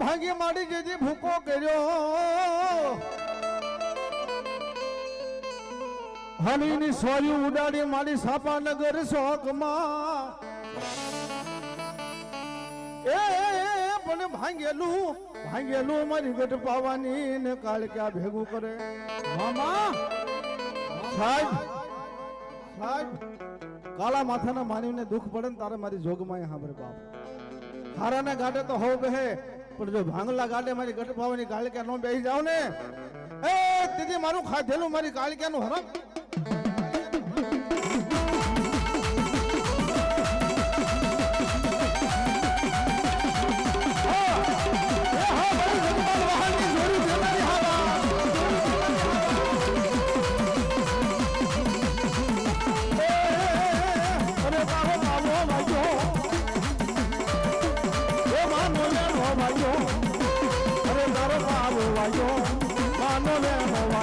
ભાંગી માડી જેજી ભૂકો કર્યો. હનીની સોયું ઉડાડી મારી સાપાનગર શોકમાં એ પણ ભાંગેલું ભાંગેલું મારી ગઢ પાવાની ને કાળ ક્યાં ભેગું કરે? મામા, સાહેબ સાહેબ, કાળા માથાના માનવીને દુઃખ પડે ને તારે મારી જોગમાં સાંભળે બાપ. હારાના ગાડે તો હોવ બેહે. પણ જો ભાંગલા ગાડે મારી ગઢ પાવાની કાળિકા નો બેસી જાવ ને. એ, દીદી, મારું ખાધેલું મારી કાળિકાનું હરમ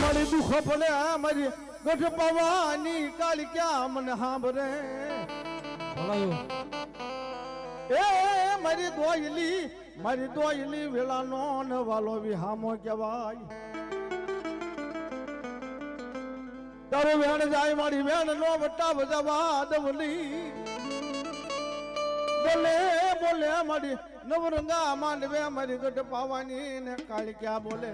મારી દુઃખ પડે આ મારી ગઢ પવાની કાળી ક્યાં મને સાંભળે બોલાયો એ મારી દોયલી મારી દોયલી વેળાનો ને વાલો વિહામો કહેવાય તારો વેણ જાય મારી વેણ નો વટા બજાવા દવલી બોલે બોલે મારી નવરંગા માંડવે, મારી ગઢ પાવાની ને કાળી ક્યાં બોલે?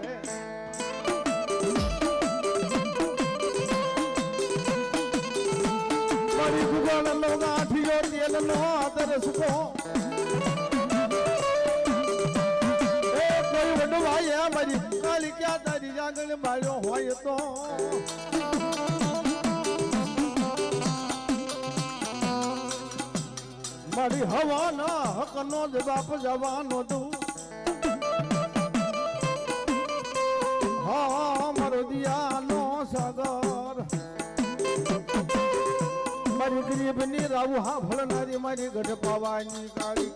મારી ગુગળ નો ગાંઠિયો તેલ નો આદર સુકો. એ કોઈ વડવાય મારી કાળી ક્યાં તારી જાગણ બાળ્યો હોય તો? મારી હવાના હક નો જ બાપ જવાનો તું હા, મારો દિયાનો સાગર. મારી ગરીબની રાવું હા, ભળનારી મારી ગઢ પાવાની કાળી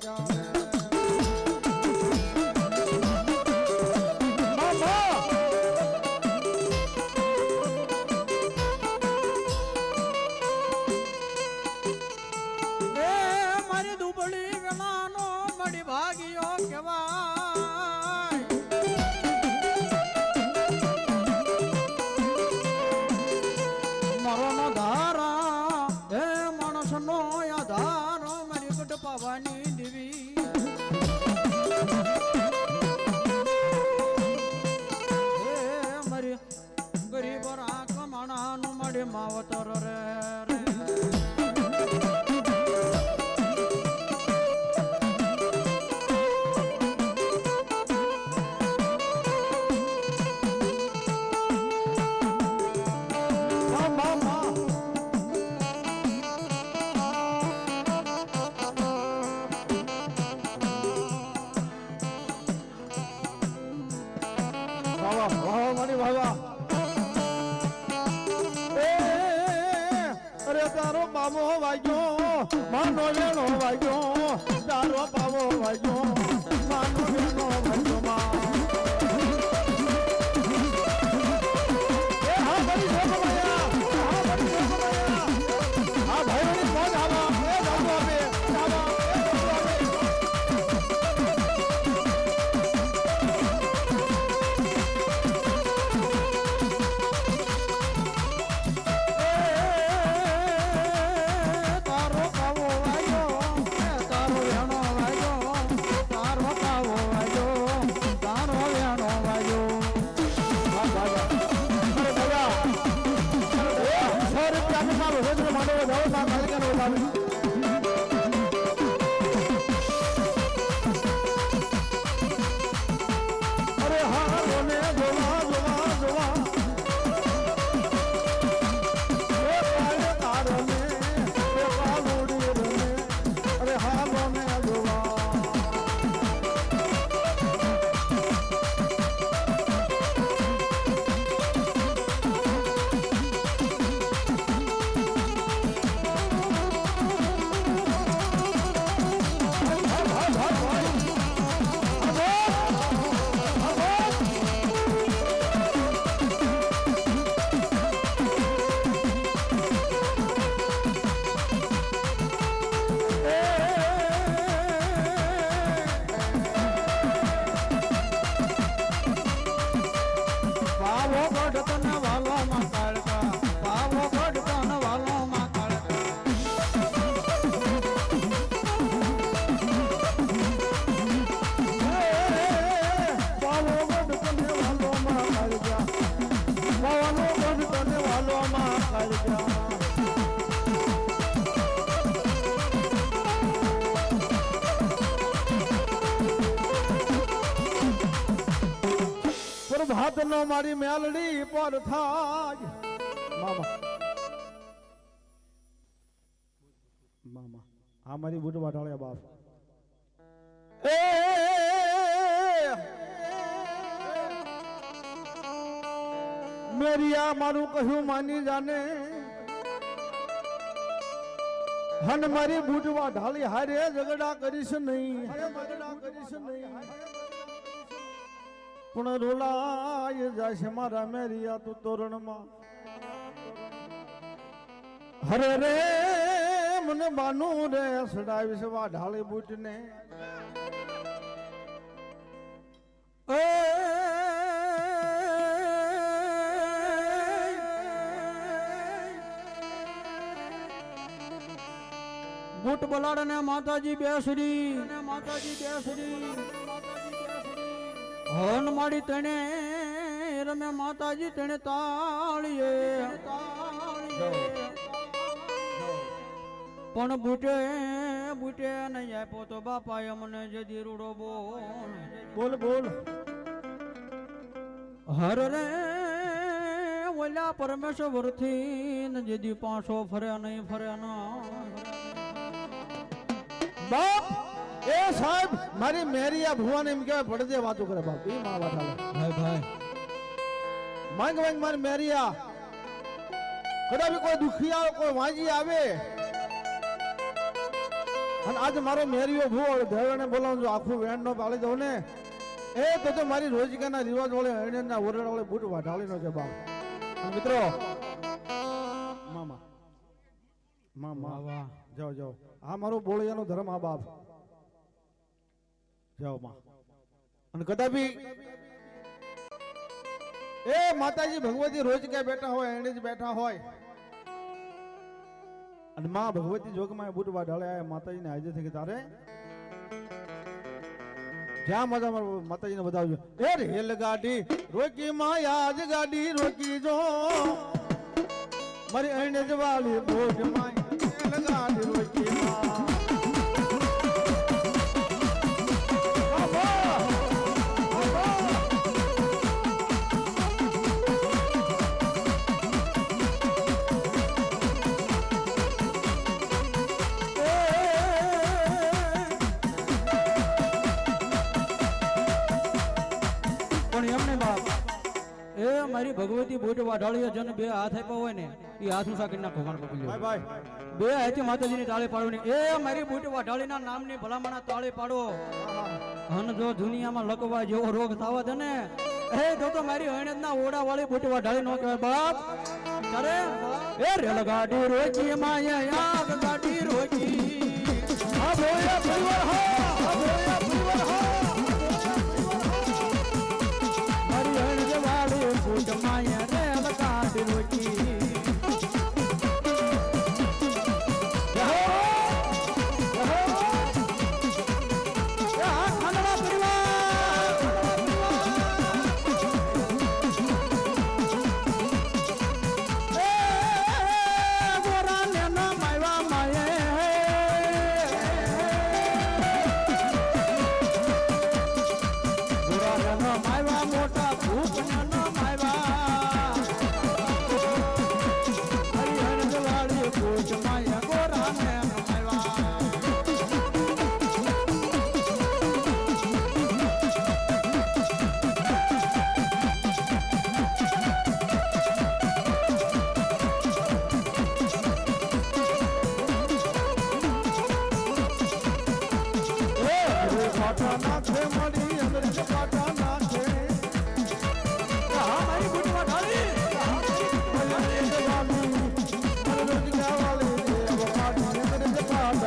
એ અરે તારો બાબો વાગ્યો, માનો વેણો વાગ્યો, તારો બાબો વાગ્યો, માનો વેણો વાગ્યો, માં. નો નવો સાહેબ માલિકા નો સાહેબ હાથનો મારી મેલડી પર થાય મામા મામા આ મારી બુટ વાટાળ્યા બાપ એ મેરી આ મારું કહ્યું માની જાને હન મારી બુટવા ઢાળી હારે ઝઘડા કરીશ નહીં ઝઘડા કરીશ નહીં પણ રોલાય જાશે મારા મેરિયા તું તોરણમાં. હરે રે, મને બાનું રે, સડાવીશ વાઢાળી ઢાળી બુટને. એ, બુટ બલાડ ને માતાજી બેસરી માતાજી બેસરી હન માડી તણે રમે માતાજી તણે તાળીએ. પણ બુટે બુટે નહીં આપ્યો તો બાપાએ મને જે દીરુડો બોલ. બોલ બોલ. હર રે ઓલા પરમેશ્વરથી ને જેદી પાછો ફર્યા નહીં ફર્યા ના. બાપ! એ સાહેબ મારી મેરિયા ભુવાને એમ કહેવાય પડદે વાતો કરે બાપ. એ માં વાટાલે ભાઈ ભાઈ. માંગ માંગ મારી મેરિયા કદાચ કોઈ દુખી આવે કોઈ વાંજી આવે. અને આજે મારો મેરિયો ભૂવો દેવને બોલાવું છું આખું વેણ નો પાળી દઉં ને. એ તો તો મારી રોજગારના રિવાજ વળે અણ્યના ઓરડા વળે બૂટ વાઢાળી નો છે બાપ. મિત્રો મામા મામા જાઓ જાઓ. આ મારો બોળિયાનો ધર્મ આ બાપ. જાઓ માં અને કદાપી એ માતાજી ભગવતી રોજ ક્યાં બેઠા હોય એને જ બેઠા હોય અને માં ભગવતી જોગમાં બુટવા ઢાળે આયા માતાજીને હાજર થઈ કે તારે જ્યાં મજા મારો માતાજીને બતાવજો એ રેલ ગાડી રોકી માં આજ ગાડી રોકી જો મારી અણે જ વાલી બોજમાં રેલ ગાડી રોકી માં મારી ભગવતી બુટ વાઢાળીએ જન બે હાથ આપ્યા હોય ને એ હાથ ઊંચા કરી નાખો પકડી બે હાથે માતાજીની તાળે પાડવાની એ મારી બુટ વાઢાળીના નામની ભલામણા તાળે પાડો. હન જો દુનિયામાં લકવા જેવો રોગ થવા દે ને એ તો તો મારી હણેજના ઓડા વાળી બુટ વાઢાળી નો કહેવાય બાપ. તારે એ રેલ ગાડી રોકી માયા આગ ગાડી રોકી આ ભોળિયા પરિવાર હો આ ભોળિયા વાળી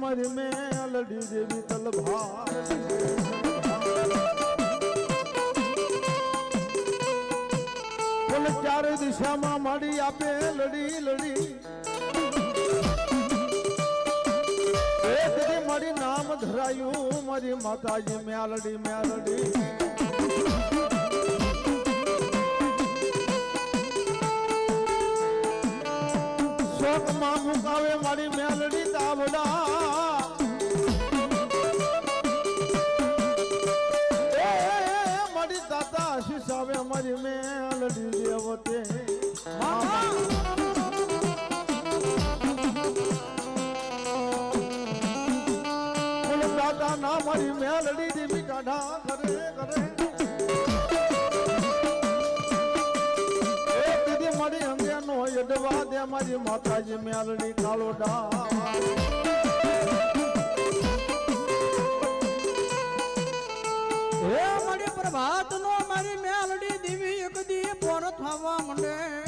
મારી મેલડી જેવી તલભાર ચારે દિશામાં મારી આપે લડી લડી. મારી નામ ધરાયું, મારી માતાજી મ્યાલડી મ્યાલડી મારી મ્યાલડી આશીષ આવે મારી મેલડી દેવતે દાદા મારી દેવી કાઢા કરે કરે. દીદી મારી અંગે નો યડવા દે, મારી માતાજી મેલડી કાળો ડા હે મારી પ્રભાત નો મારી મેલડી દીવી એક દી પોર થવા મંડે.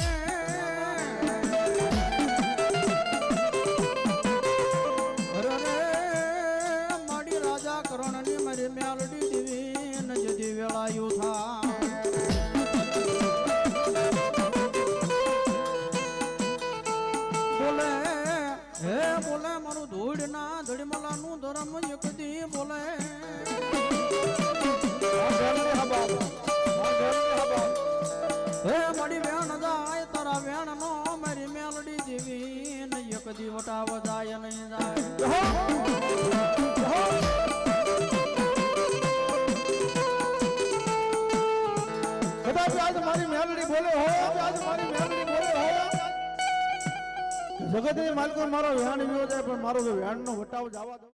જગતની માલકો મારો વ્યાણ ગયો જાય પણ મારો વ્યાણ નો વટાવ જવા દો.